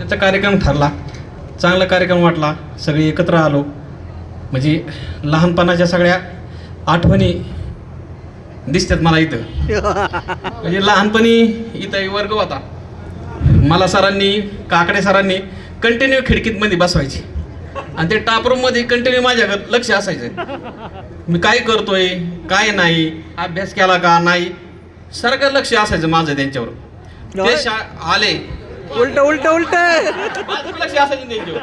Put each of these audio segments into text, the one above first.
त्याचा कार्यक्रम ठरला. चांगला कार्यक्रम वाटला. सगळे एकत्र आलो. म्हणजे लहानपणाच्या सगळ्या आठवणी दिसतात मला इथं. म्हणजे लहानपणी इथं एक वर्ग होता. मला सरांनी काकडे सरांनी कंटिन्यू खिडकीत मध्ये बसवायची. आणि ते टापरूममध्ये कंटिन्यू माझ्याकडे लक्ष असायचं. मी काय करतोय काय नाही अभ्यास केला का नाही सारखं लक्ष असायचं माझं त्यांच्यावर. ते शा आले. उलट उलट उलट. माझं लक्ष असायचं त्यांच्यावर.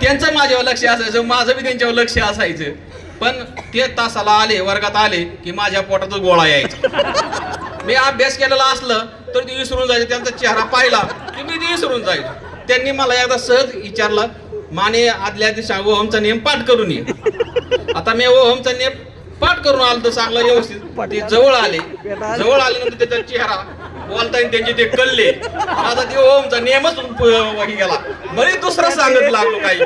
त्यांचं माझ्यावर लक्ष असायचं माझं बी त्यांच्यावर लक्ष असायचं. पण ते तासाला आले वर्गात आले की माझ्या पोटातच गोळा यायचा. मी अभ्यास केलेला असलं तर ते विसरून जायचं. त्यांचा चेहरा पाहिला की मी ते विसरून जायचो. त्यांनी मला एकदा सहज विचारलं माने आदल्या दिवशी ओहमचा नियम पाठ करून ये. आता मी ओहमचा नियम पाठ करून आलो तर चांगला व्यवस्थित. ते जवळ आले. जवळ आल्यानंतर त्याचा चेहरा बोलताना त्यांचे ते कल्ले. आता ते ओमचा नियमच प- गेला. बरी दुसरा सांगत लागलो काही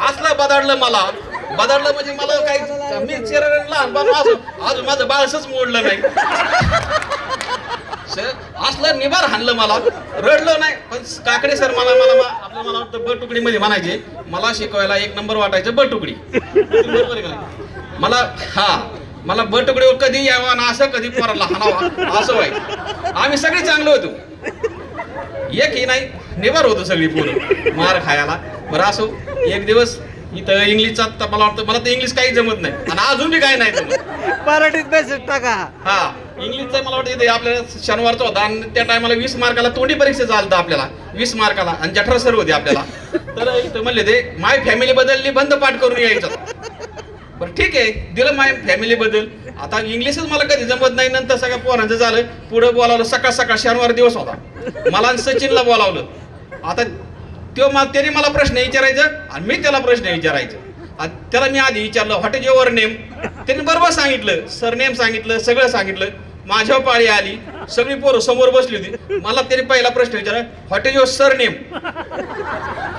असलं बदडलं मला. बदडलं म्हणजे मला काही मी चेहरा लहानपण माझं अजून माझं बाळसच मोडलं नाही. असलं निभार हाणलं मला. रडलं नाही पण काकडे सर मला मला आपलं मला वाटतं बटुकडी मध्ये म्हणायचे मला शिकवायला एक नंबर वाटायचं बटुकडी. बरोबर मला हा. मला ब तुकडीवर कधी यावा ना असं कधी पोराला हाणावा? असं व्हायचं. आम्ही सगळे चांगले होतो. एकही नाही निभार होतो सगळी पोरं. मार खायला. बरं असो. एक दिवस इथं इंग्लिशचा तर मला वाटतं मला तर इंग्लिश काही जमत नाही. आणि अजून बी काही नाही जमत. मराठीत मेसेज टाका. हा. इंग्लिशचा मला वाटतं इथे आपल्याला शनिवारचा होता. आणि त्या टायमाला वीस मार्काला तोंडी परीक्षा चालतं आपल्याला. वीस मार्काला. आणि जठरा सर होते आपल्याला. तर इथं म्हणले ते माय फॅमिली बदलली बंद पाठ करून यायचं. बरं ठीक आहे. दिलं माय फॅमिली आता इंग्लिशच मला कधी जमत नाही नंतर सगळ्या पोरांचं झालं. पुढं बोलावलं सकाळ सकाळ शनिवार दिवस होता. मला आणि सचिनला बोलावलं. आता तो मला त्याने मला प्रश्न विचारायचं आणि मी त्याला प्रश्न विचारायचं. त्याला मी आधी विचारलं व्हॉट इज युअर नेम त्याने बरोबर सांगितलं सरनेम सांगितलं सगळं सांगितलं. माझ्या पाळी आली. सगळी पोरं समोर बसली होती. मला त्याने पहिला प्रश्न विचारला व्हॉट इज युअर सरनेम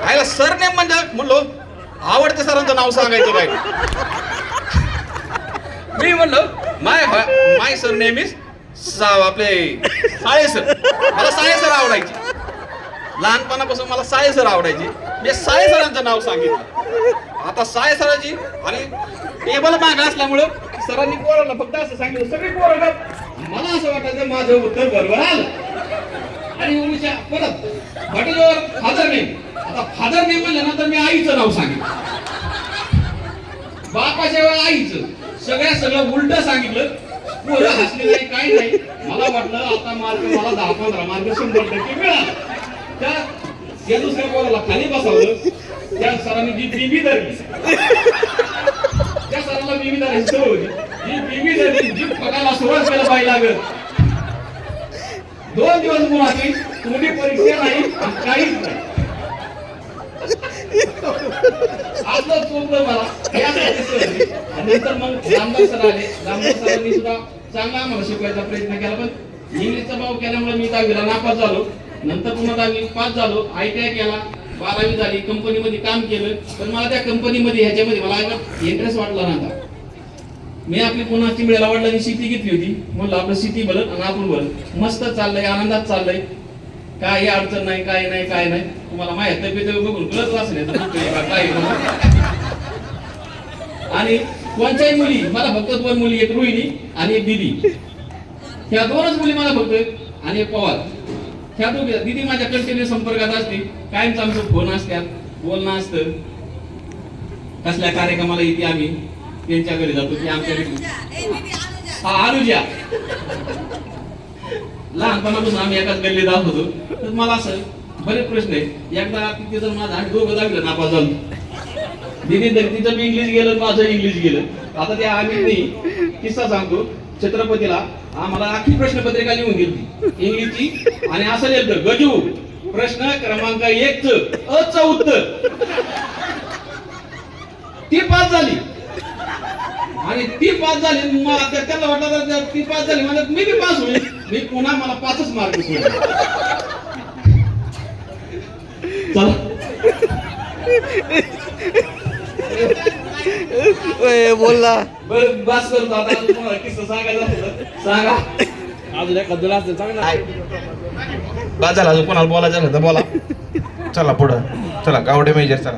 आयला सरनेम म्हणजे म्हणलो आवडते सरांचं नाव सांगायचं काय? मी म्हणलो my my surname is आपले साळे सर. मला साळे सर आवडायचे. लहानपणापासून मला साळे सर आवडायचे. मी साळे सरांचं नाव सांगितलं. आता साळे सरांची आणि टेबल माग असल्यामुळं सरांनी पोराला फक्त असं सांगितलं सगळी पोरं मला असं वाटायचं माझं उत्तर बरोबर आलं. आणि मग विचार परत. हॉटेलवर फादर नेम आता फादर नेम म्हणलं ना तर मी आईचं नाव सांगितलं बापाच्या वेळा आईचं. सगळ्या सगळं उलट सांगितलं. पोरं हसले नाही काय नाही. मला वाटलं आता मार्क मला दहा पंधरा मार्क शंभर टक्के मिळाला. त्या त्या दुसऱ्या पोराला खाली बसवलं. त्या सरांनी जी बीबी धरली. त्या सरांना बीबी धरायची सवय होती. जी बीबी धरली जी पकायला सुरुवात केलं पाहिजे लागत दोन दिवस मुलाची तुम्ही परीक्षा नाही काहीच नाही. असलं चुकलं मला. नंतर मग रामदास सर आले. रामदास सरांनी सुद्धा चांगला आम्हाला शिकवायचा प्रयत्न केला पण इंग्लिशचा भाव केल्यामुळे मी दहावीला नापास झालो. नंतर पुन्हा दहावी पास झालो. आय टी आय केला. बारावी झाली. कंपनीमध्ये काम केलं. पण मला त्या कंपनीमध्ये ह्याच्यामध्ये मला इंटरेस्ट वाटला नव्हता. मी आपली पुन्हा चिमड्याला वडिलांनी शेती घेतली होती. म्हणलं आपलं शेती भरत आणि आपण भरत मस्त चाललंय आनंदात चाललंय. काही अडचण नाही काय नाही काय नाही. तुम्हाला माहीत तब्येत बघून कळत असेल काय आणि कोणत्याही मुली मला फक्त दोन मुली एक रोहिणी आणि एक दिदी. ह्या दोनच मुली मला फक्त आणि एक पवार. ह्या दोघी दिदी माझ्या कंटिन्यू संपर्कात असते. कायमच आमचं फोन असत्यात बोलणं असतं. कसल्या कार्यक्रमाला येते आम्ही? त्यांच्या घरी जातो की आमच्या घरी? हा अनुजा. लहानपणापासून आम्ही एकाच गल्ली जात होतो. तर मला असं बरेच प्रश्न आहे एकदा तिथे जर माझा आणि दोघं लागलं नापास झालो. दिदी तर तिचं मी इंग्लिश गेलं माझं इंग्लिश गेलं. आता त्या आम्ही किस्सा सांगतो. छत्रपतीला आम्हाला आखी प्रश्नपत्रिका लिहून दिली. इंग्लिशची. आणि असं लिहिलं गजू प्रश्न क्रमांक एक च अ च उत्तर ती पास झाली. आणि ती पास झाली मला त्या- त्याला वाटलं तर ती पास झाली म्हणजे मी बी पास होईल. मी पुन्हा मला पाचच मार्क चला. ओय, बोलला बरं बस करतो आता. तुम्हाला किस्सा सांगायचा असेल तर सांगा. अजून एखादं सांग. ना काय? बाद झाला अजून कोणाला बोलायचं झालं तर बोला. चला पुढं. चला गावडे मेजर चला.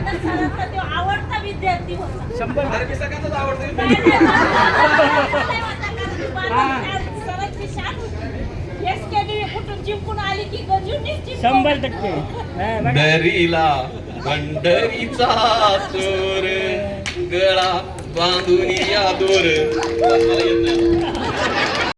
आवडता विद्यार्थी होता कुठून की शंभर टक्के दरीला पंढरीचा चोर गळा बांधून या दोर येत नाही.